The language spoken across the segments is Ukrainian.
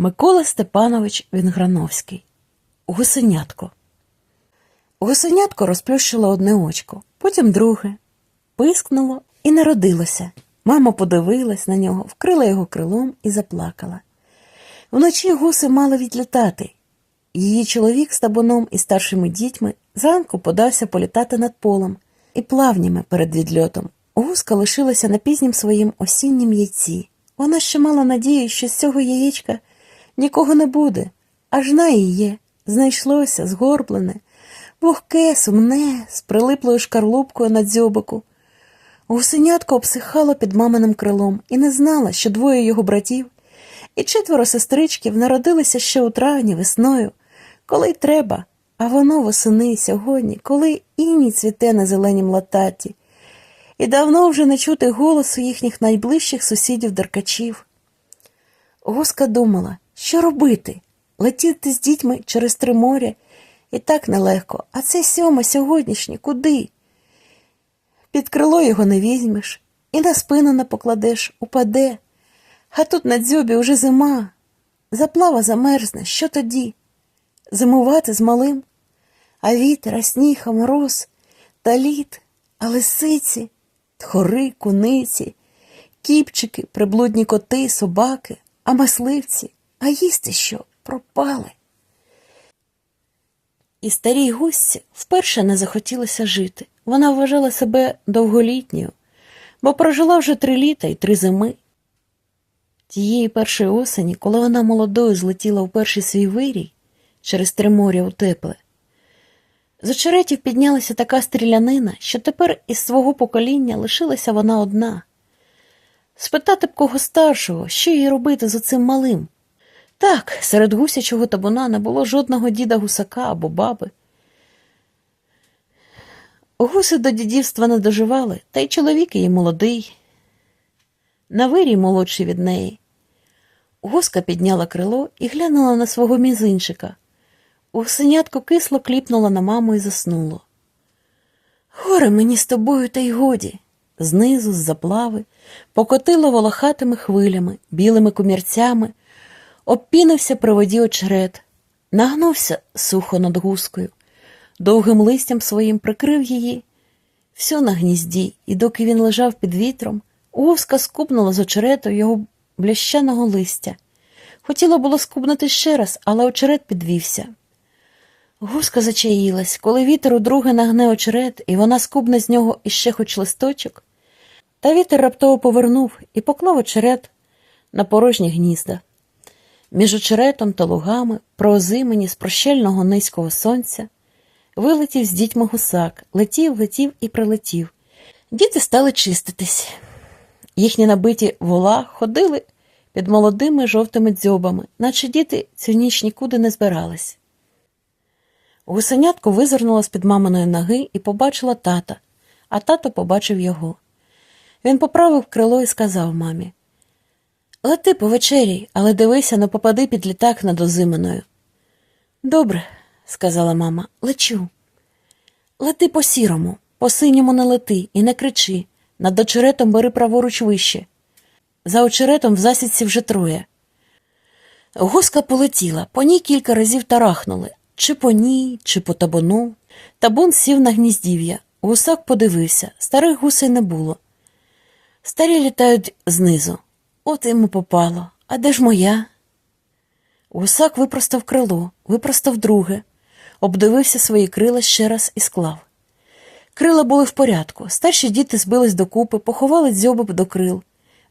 Микола Степанович Вінграновський. Гусенятко. Гусенятко розплющило одне очко, потім друге, пискнуло і народилося. Мама подивилась на нього, вкрила його крилом і заплакала. Вночі гуси мали відлітати. Її чоловік з табуном і старшими дітьми зранку подався політати над полем і плавнями перед відльотом. Гуска лишилася на пізнім своїм осіннім яйці. Вона ще мала надію, що з цього яєчка нікого не буде, аж на і є. Знайшлося згорблене, вогке, сумне, з прилиплою шкарлупкою на дзьобику. Гусенятко обсихало під маминим крилом і не знала, що двоє його братів і четверо сестричків народилися ще у травні весною, коли й треба, а воно восени сьогодні, коли іній цвіте на зеленім лататі, і давно вже не чути голосу їхніх найближчих сусідів деркачів. Гуска думала, що робити? Летіти з дітьми через три моря і так нелегко, а це сьома сьогоднішнє куди? Під крило його не візьмеш, і на спину не покладеш, упаде. А тут на дзьобі уже зима. Заплава замерзне, що тоді? Зимувати з малим? А вітер, а сніг, а мороз, та лід, а лисиці, тхори, куниці, кіпчики, приблудні коти, собаки, а мисливці, а їсти що? Пропали. І старій гусці вперше не захотілося жити. Вона вважала себе довголітньою, бо прожила вже три літа і три зими. Тієї першої осені, коли вона молодою злетіла у перший свій вирій через три моря у тепле, з очеретів піднялася така стрілянина, що тепер із свого покоління лишилася вона одна. Спитати б кого старшого, що їй робити з оцим малим. Так, серед гусячого табуна не було жодного діда гусака або баби. Гуси до дідівства не доживали, та й чоловік її молодий. На вирій молодший від неї. Гуска підняла крило і глянула на свого мізинчика. Гусенятко кисло кліпнула на маму і заснуло. Горе мені з тобою, та й годі. Знизу, з заплави, покотило волохатими хвилями, білими кумірцями, обпінився при воді очерет, нагнувся сухо над гускою, довгим листям своїм прикрив її, всю на гнізді, і доки він лежав під вітром, гуска скубнула з очерету його блящаного листя. Хотіло було скубнути ще раз, але очерет підвівся. Гуска зачаїлась, коли вітер удруге нагне очерет, і вона скубне з нього іще хоч листочок. Та вітер раптово повернув і поклав очерет на порожні гнізда. Між очеретом та лугами, проозимені з прощельного низького сонця, вилетів з дітьми гусак, летів, летів і прилетів. Діти стали чиститись. Їхні набиті вола ходили під молодими жовтими дзьобами, наче діти цю ніч нікуди не збирались. Гусенятко визирнула з під маминої ноги і побачила тата, а тато побачив його. Він поправив крило і сказав мамі Лети по вечері, але дивися, не попади під літак над озиминою. Добре, сказала мама, лечу. Лети по сірому, по синьому не лети і не кричи. Над очеретом бери праворуч вище. За очеретом в засідці вже троє. Гуска полетіла, по ній кілька разів тарахнули чи по ній, чи по табуну. Табун сів на гніздів'я. Гусак подивився, старих гусей не було. Старі літають знизу. От йому попало. А де ж моя? Гусак випростав крило, випростав друге, обдивився свої крила ще раз і склав. Крила були в порядку. Старші діти збились докупи, поховали дзьоби до крил,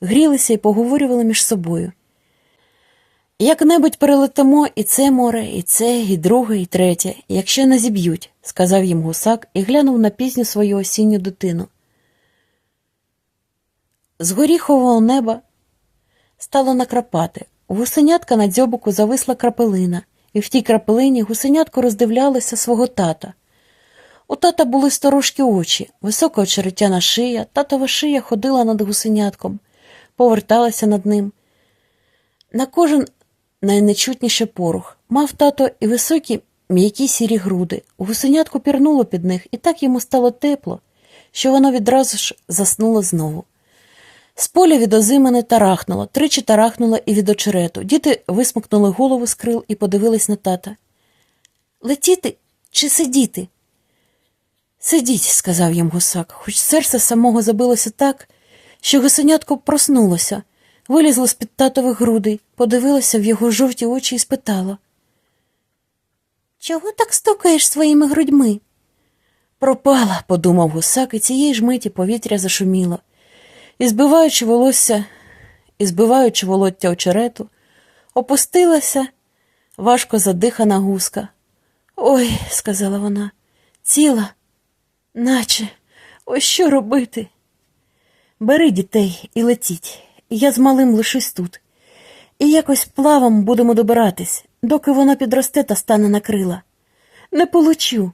грілися і поговорювали між собою. Як-небудь перелетимо і це море, і це, і друге, і третє, якщо не зіб'ють, сказав їм гусак і глянув на пізню свою осінню дитину. З горіхового неба стало накрапати. Гусенятка на дзьобуку зависла крапелина, і в тій крапелині гусенятко роздивлялося свого тата. У тата були сторожкі очі, висока очеретяна шия, татова шия ходила над гусенятком, поверталася над ним. На кожен найнечутніше порох. Мав тато і високі м'які сірі груди. Гусенятку пірнуло під них, і так йому стало тепло, що воно відразу ж заснуло знову. З поля від озимини тарахнуло, тричі тарахнуло і від очерету. Діти висмикнули голову з крил і подивились на тата. Летіти чи сидіти? Сидіть, сказав їм гусак, хоч серце самого забилося так, що гусенятко проснулося, вилізло з-під татових грудей, подивилося в його жовті очі і спитала. Чого так стукаєш своїми грудьми? Пропала, подумав гусак, і цієї ж миті повітря зашуміло. І збиваючи волосся, і збиваючи волоття очерету, опустилася важко задихана гуска. Ой, сказала вона, ціла, наче, ось що робити? Бери дітей і летіть, я з малим лишусь тут. І якось плавом будемо добиратись, доки воно підросте та стане на крила. Не получу.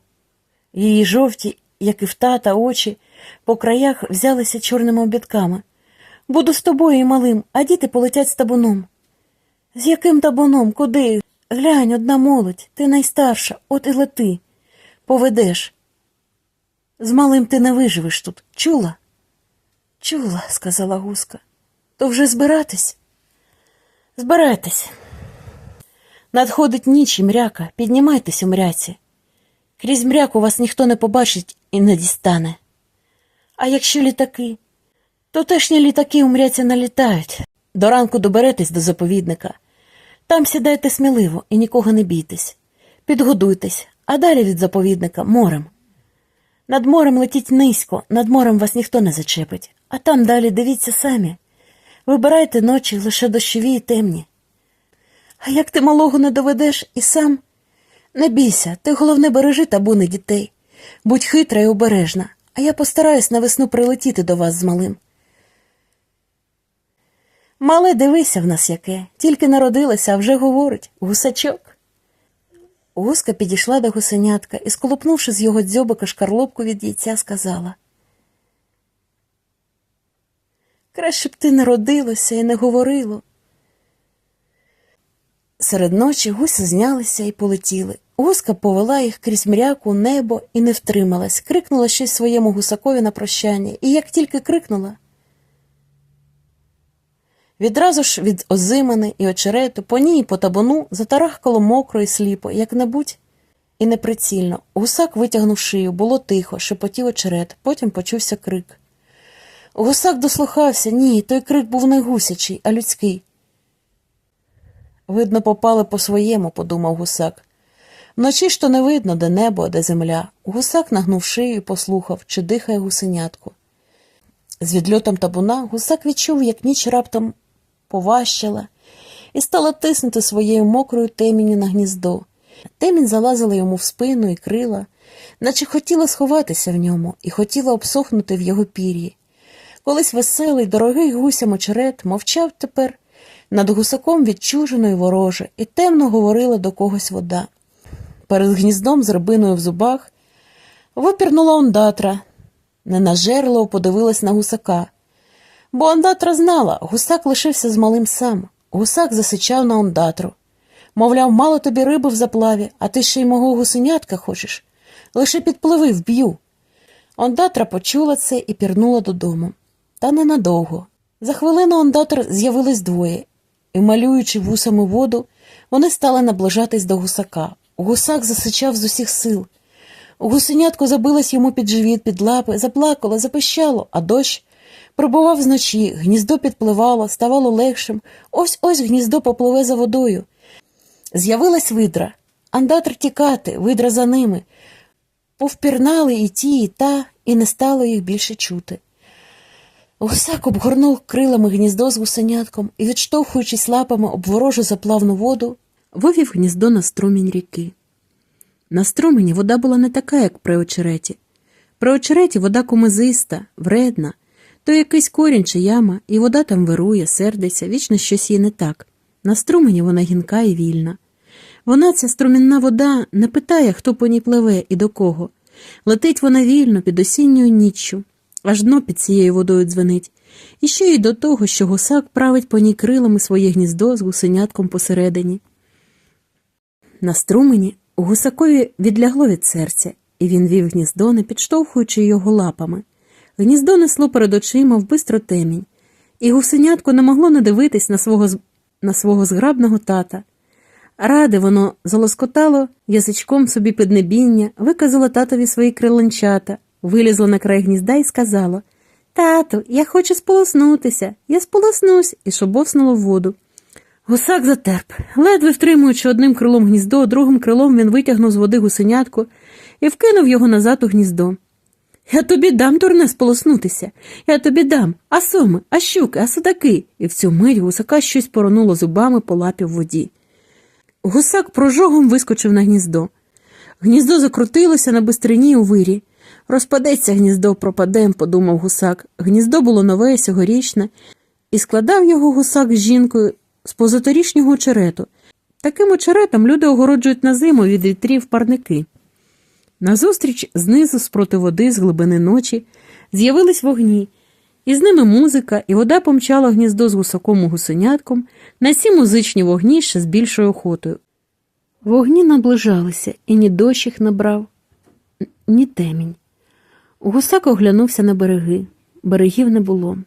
Її жовті, як і в тата, очі по краях взялися чорними обідками. Буду з тобою і малим, а діти полетять з табуном. З яким табуном? Куди? Глянь, одна молодь, ти найстарша, от і лети. Поведеш. З малим ти не виживеш тут. Чула? Чула, сказала гуска. То вже збиратись? Збирайтесь. Надходить ніч і мряка, піднімайтесь у мряці. Крізь мряку вас ніхто не побачить і не дістане. А якщо літаки, то тешні літаки у мряці налітають. До ранку доберетесь до заповідника. Там сідайте сміливо і нікого не бійтесь. Підгодуйтесь, а далі від заповідника морем. Над морем летіть низько, над морем вас ніхто не зачепить, а там далі дивіться самі. Вибирайте ночі лише дощові і темні. А як ти малого не доведеш і сам? Не бійся, ти головне бережи табуни дітей. Будь хитра і обережна, а я постараюсь на весну прилетіти до вас з малим. Мале, дивися в нас яке, тільки народилася, а вже говорить гусачок. Гуска підійшла до гусенятка і, сколопнувши з його дзьобика шкарлопку від яйця, сказала. Краще б ти народилося і не говорило. Серед ночі гуси знялися і полетіли. Гуска повела їх крізь мряку, небо і не втрималась, крикнула щось своєму гусакові на прощання, і як тільки крикнула, Відразу ж від озимини і очерету, по ній по табуну затарахкало мокро і сліпо, як-небудь і неприцільно. Гусак витягнув шию, було тихо, шепотів очерет, потім почувся крик. Гусак дослухався, ні, той крик був не гусячий, а людський. Видно, попали по своєму, подумав гусак. Вночі ж то не видно, де небо, де земля. Гусак нагнув шию і послухав, чи дихає гусенятко. З відльотом табуна гусак відчув, як ніч раптом поважчала і стала тиснути своєю мокрою темінню на гніздо. Темінь залазила йому в спину і крила, наче хотіла сховатися в ньому і хотіла обсохнути в його пір'ї. Колись веселий, дорогий гусям очерет мовчав тепер над гусаком відчужено й вороже, і темно говорила до когось вода. Перед гніздом з рибиною в зубах випірнула ондатра, ненажерливо подивилась на гусака. Бо ондатра знала, гусак лишився з малим сам. Гусак засичав на ондатру. Мовляв, мало тобі риби в заплаві, а ти ще й мого гусенятка хочеш. Лише підпливи, вб'ю. Ондатра почула це і пірнула додому. Та ненадовго. За хвилину ондатр з'явились двоє, і, малюючи вусами воду, вони стали наближатись до гусака. Гусак засичав з усіх сил. Гусенятко забилось йому під живіт, під лапи, заплакало, запищало, а дощ Пробував зночі, гніздо підпливало, ставало легшим. Ось ось гніздо попливе за водою. З'явилась видра. Андатр тікати, видра за ними. Повпірнали і ті, і та, і не стало їх більше чути. Гусак обгорнув крилами гніздо з гусенятком і, відштовхуючись лапами об ворожу заплавну воду, вивів гніздо на струмінь ріки. На струмені вода була не така, як при очереті. При очереті вода комизиста, вредна, то якийсь корінь чи яма, і вода там вирує, сердиться, вічно щось їй не так. На струмені вона гінка і вільна. Вона, ця струмінна вода, не питає, хто по ній пливе і до кого. Летить вона вільно під осінньою ніччю, аж дно під цією водою дзвенить, і ще й до того, що гусак править по ній крилами своє гніздо з гусенятком посередині. На струмені гусакові відлягло від серця, і він вів гніздо, не підштовхуючи його лапами. Гніздо несло перед очима в бистро темінь, і гусенятко не могло не дивитись на свого, на свого зграбного тата. Ради воно залоскотало язичком собі піднебіння, виказало татові свої криланчата, вилізло на край гнізда і сказало Тату, я хочу сполоснутися, я сполоснусь, і шобовснуло в воду. Гусак затерп. Ледве втримуючи одним крилом гніздо, другим крилом він витягнув з води гусенятку і вкинув його назад у гніздо. Я тобі дам, турне, сполоснутися. Я тобі дам, а соми, а щуки, а судаки. І в цю мить гусака щось поронуло зубами по лапі в воді. Гусак прожогом вискочив на гніздо. Гніздо закрутилося на бистрині у вирі. Розпадеться гніздо, пропадем, подумав гусак. Гніздо було нове, сьогорічне, і складав його гусак з жінкою з позаторічнього очерету. Таким очеретом люди огороджують на зиму від вітрів парники. Назустріч знизу спроти води з глибини ночі з'явились вогні, і з ними музика, і вода помчала гніздо з гусаком і гусенятком на сі музичні вогні ще з більшою охотою. Вогні наближалися, і ні дощ їх набрав, ні темінь. Гусак оглянувся на береги. Берегів не було.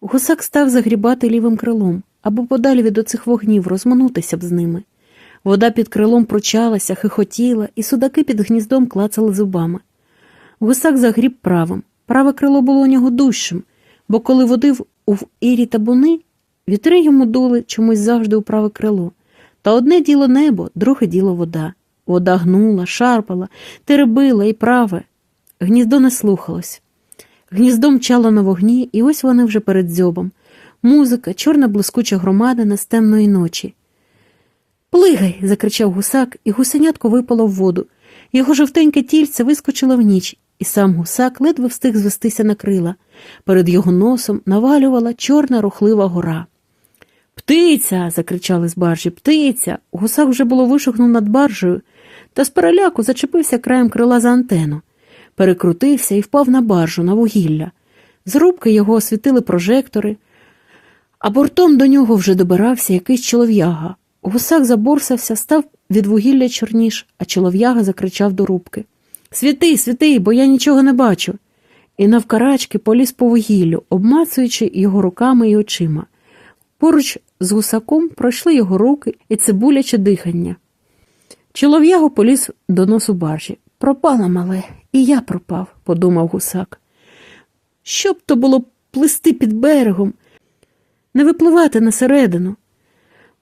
Гусак став загрібати лівим крилом, або подалі від оцих вогнів розманутися б з ними. Вода під крилом пручалася, хихотіла, і судаки під гніздом клацали зубами. Гусак загріб правим. Праве крило було у нього дужчим, бо коли водив у ірі табуни, вітри йому дули чомусь завжди у праве крило. Та одне діло небо, друге діло вода. Вода гнула, шарпала, теребила і праве. Гніздо не слухалось. Гніздо мчало на вогні, і ось вони вже перед дзьобом. Музика, чорна блискуча громадина з темної ночі. Плигай. закричав гусак, і гусенятко випало в воду. Його жовтеньке тільце вискочило в ніч, і сам гусак ледве встиг звестися на крила. Перед його носом навалювала чорна рухлива гора. Птиця. закричали з баржі, птиця. Гусак вже було вишухнув над баржею, та з переляку зачепився краєм крила за антену. Перекрутився і впав на баржу, на вугілля. З рубки його освітили прожектори, а бортом до нього вже добирався якийсь чолов'яга. Гусак заборсався, став від вугілля чорніш, а чолов'яга закричав до рубки Світи, світи, бо я нічого не бачу. І навкарачки поліз по вугіллю, обмацуючи його руками і очима. Поруч з гусаком пройшли його руки і цибуляче дихання. Чолов'яго поліз до носу баржі. Пропала мале, і я пропав, подумав гусак. Що б то було плисти під берегом, не випливати на середину.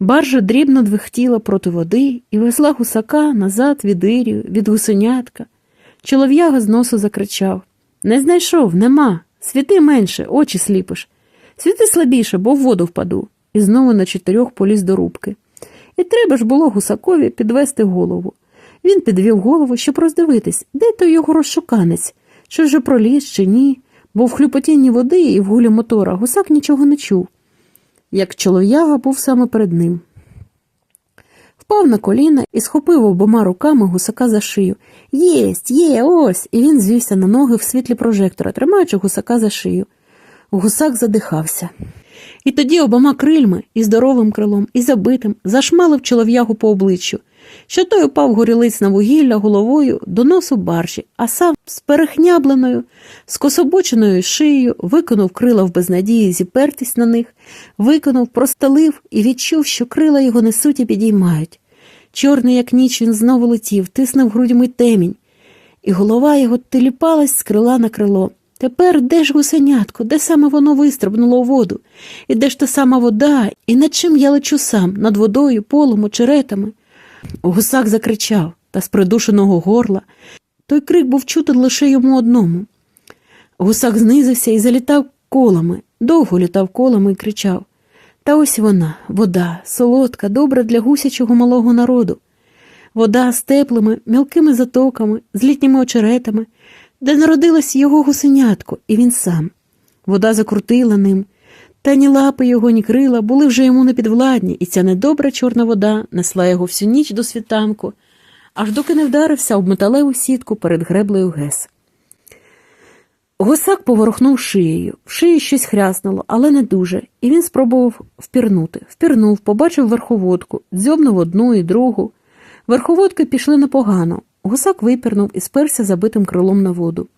Баржа дрібно двихтіла проти води і везла гусака назад від Ірію, від гусенятка. Чолов'яга з носу закричав Не знайшов, нема. Світи менше, очі сліпиш. Світи слабіше, бо в воду впаду. І знову на чотирьох поліз до рубки. І треба ж було гусакові підвести голову. Він підвів голову, щоб роздивитись, де той його розшуканець, чи вже проліз, чи ні, бо в хлюпотінні води і в гулі мотора гусак нічого не чув як чолов'яга був саме перед ним. Впав на коліна і схопив обома руками гусака за шию. Єсть, є, ось. І він звівся на ноги в світлі прожектора, тримаючи гусака за шию. Гусак задихався. І тоді обома крильми, і здоровим крилом, і забитим, зашмалив чолов'ягу по обличчю, що той упав горілиць на вугілля головою до носу баржі, а сам з перехнябленою, скособоченою шиєю виконув крила в безнадії зіпертись на них, виконув, простелив і відчув, що крила його несуть і підіймають. Чорний, як ніч, він знову летів, тиснув грудьми темінь, і голова його теліпалась з крила на крило. Тепер де ж гусенятко, де саме воно вистрибнуло у воду, і де ж та сама вода, і над чим я лечу сам, над водою, полом, очеретами? Гусак закричав, та з придушеного горла. Той крик був чути лише йому одному. Гусак знизився і залітав колами, довго літав колами і кричав. Та ось вона, вода, солодка, добра для гусячого малого народу. Вода з теплими, мілкими затоками, з літніми очеретами, де народилось його гусенятко, і він сам. Вода закрутила ним, та ні лапи його, ні крила були вже йому непідвладні, і ця недобра чорна вода несла його всю ніч до світанку, аж доки не вдарився об металеву сітку перед греблею Гес. Гусак поворухнув шиєю. В шиї щось хряснуло, але не дуже, і він спробував впірнути. Впірнув, побачив верховодку, дзьобнув одну і другу. Верховодки пішли непогано. Гусак випірнув і сперся забитим крилом на воду.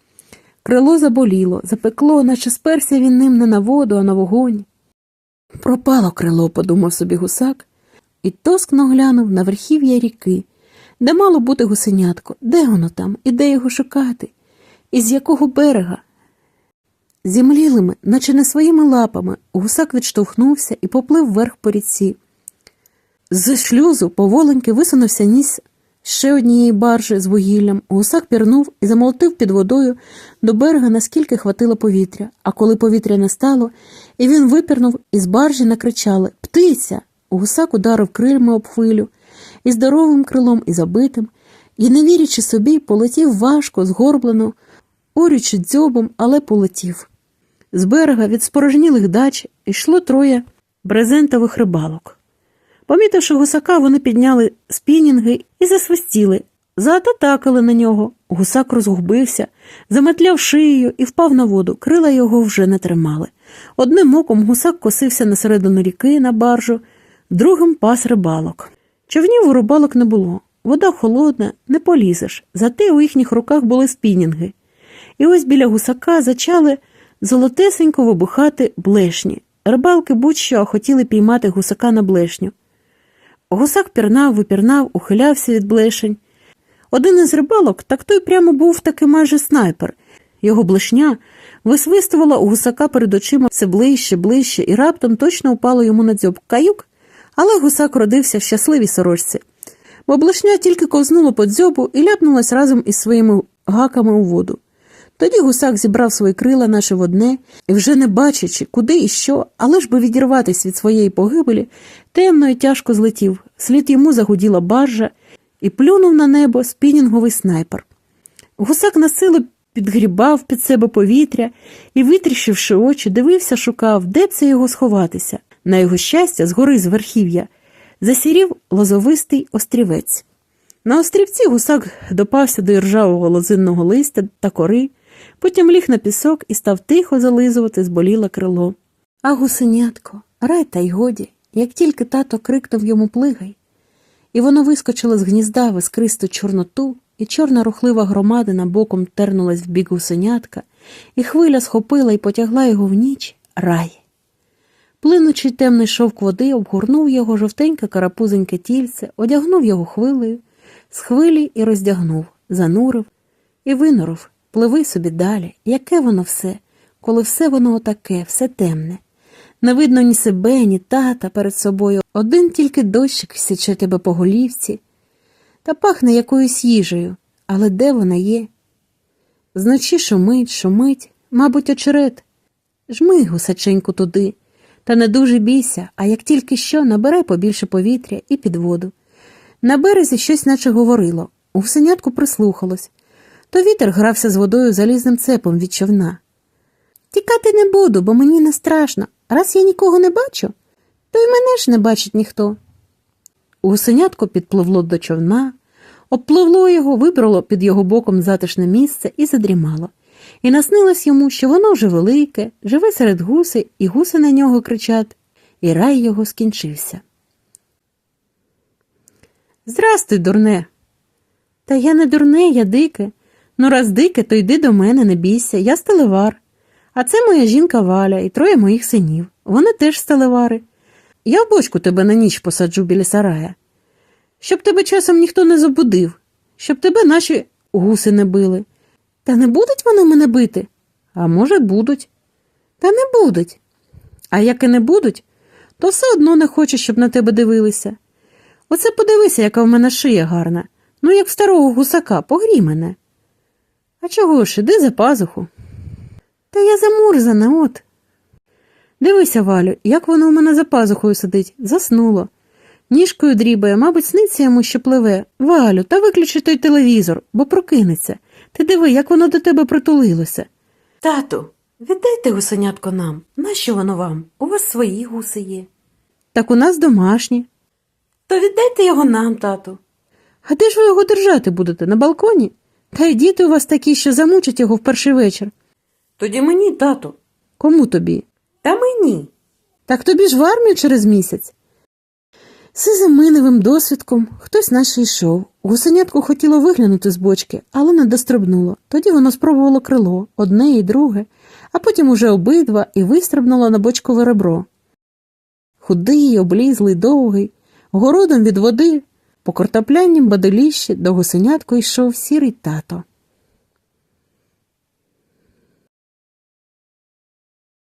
Крило заболіло, запекло, наче сперся він ним не на воду, а на вогонь. Пропало крило, подумав собі гусак, і тоскно глянув на верхів'я ріки, де мало бути гусенятко, де воно там, і де його шукати, і з якого берега. Зімлілими, наче не своїми лапами, гусак відштовхнувся і поплив вверх по ріці. З шлюзу поволеньки висунувся ніс ще однієї баржі з вугіллям. Гусак пірнув і замолотив під водою до берега, наскільки хватило повітря. А коли повітря не стало, і він випірнув, із баржі накричали Птиця! Гусак ударив крильми об хвилю, і здоровим крилом, і забитим, і, не вірячи собі, полетів важко, згорблено, орючи дзьобом, але полетів. З берега від спорожнілих дач йшло троє брезентових рибалок. Помітивши гусака, вони підняли спінінги і засвистіли, заататакали на нього. Гусак розгубився, заметляв шиєю і впав на воду. Крила його вже не тримали. Одним оком гусак косився на середину ріки на баржу, другим пас рибалок. Човнів у рибалок не було. Вода холодна, не полізеш, зате у їхніх руках були спінінги. І ось біля гусака зачали золотесенько вибухати блешні. Рибалки будь-що хотіли піймати гусака на блешню. Гусак пірнав, випірнав, ухилявся від блешень. Один із рибалок, так той прямо був таки майже снайпер. Його блешня висвистувала у гусака перед очима все ближче, ближче, і раптом точно упало йому на дзьоб каюк, але гусак родився в щасливій сорочці, бо блешня тільки ковзнула по дзьобу і ляпнулась разом із своїми гаками у воду. Тоді гусак зібрав свої крила наше в одне і, вже не бачачи, куди і що, але ж би відірватися від своєї погибелі, темно і тяжко злетів. Слід йому загуділа баржа і плюнув на небо спінінговий снайпер. Гусак на силу підгрібав під себе повітря і, витріщивши очі, дивився, шукав, де б це його сховатися. На його щастя, згори з верхів'я, засірів лозовистий острівець. На острівці гусак допався до іржавого лозинного листя та кори, потім ліг на пісок і став тихо зализувати зболіле крило. А гусенятко, рай та й годі, як тільки тато крикнув йому плигай, і воно вискочило з гнізда в іскристу чорноту, і чорна рухлива громадина боком тернулась в бік гусенятка, і хвиля схопила і потягла його в ніч рай. Плинучий темний шовк води обгорнув його жовтеньке карапузеньке тільце, одягнув його хвилею, з хвилі і роздягнув, занурив і винурив, пливи собі далі, яке воно все, коли все воно отаке, все темне. Не видно ні себе, ні тата перед собою, один тільки дощик січе тебе по голівці, та пахне якоюсь їжею, але де вона є? Зночі шумить, шумить, мабуть, очерет. Жми, гусаченьку, туди, та не дуже бійся, а як тільки що, набирай побільше повітря і під воду. На березі щось наче говорило, у гусенятку прислухалось. То вітер грався з водою залізним цепом від човна. Тікати не буду, бо мені не страшно. Раз я нікого не бачу, то й мене ж не бачить ніхто. Гусенятко підпливло до човна, обпливло його, вибрало під його боком затишне місце і задрімало. І наснилось йому, що воно вже велике, живе серед гуси, і гуси на нього кричать, і рай його скінчився. Здрастуй, дурне. Та я не дурне, я дике. Ну, раз дике, то йди до мене, не бійся, я сталевар. А це моя жінка Валя і троє моїх синів. Вони теж сталевари. Я в бочку тебе на ніч посаджу біля сарая. Щоб тебе часом ніхто не забудив, щоб тебе наші гуси не били. Та не будуть вони мене бити? А може, будуть. Та не будуть. А як і не будуть, то все одно не хочу, щоб на тебе дивилися. Оце подивися, яка в мене шия гарна. Ну, як в старого гусака, погрій мене. А чого ж, іди за пазуху. Та я замурзана, от. Дивися, Валю, як воно у мене за пазухою сидить, заснуло. Ніжкою дрібає, мабуть, сниться йому, що пливе. Валю, та виключи той телевізор, бо прокинеться. Ти диви, як воно до тебе притулилося. Тату, віддайте гусенятко нам. Нащо воно вам? У вас свої гуси є. Так у нас домашні. То віддайте його нам, тату. А де ж ви його держати будете? На балконі? Та й діти у вас такі, що замучать його в перший вечір. Тоді мені, тату. Кому тобі? Та мені. Так тобі ж в армію через місяць. Сизиминевим досвідком хтось наче йшов. Гусенятко хотіло виглянути з бочки, але не дострибнуло. Тоді воно спробувало крило, одне і друге, а потім уже обидва і вистрибнуло на бочкове ребро. Худий, облізлий, довгий, городом від води, по картопляннім бадиліщі до гусенятку йшов сірий тато.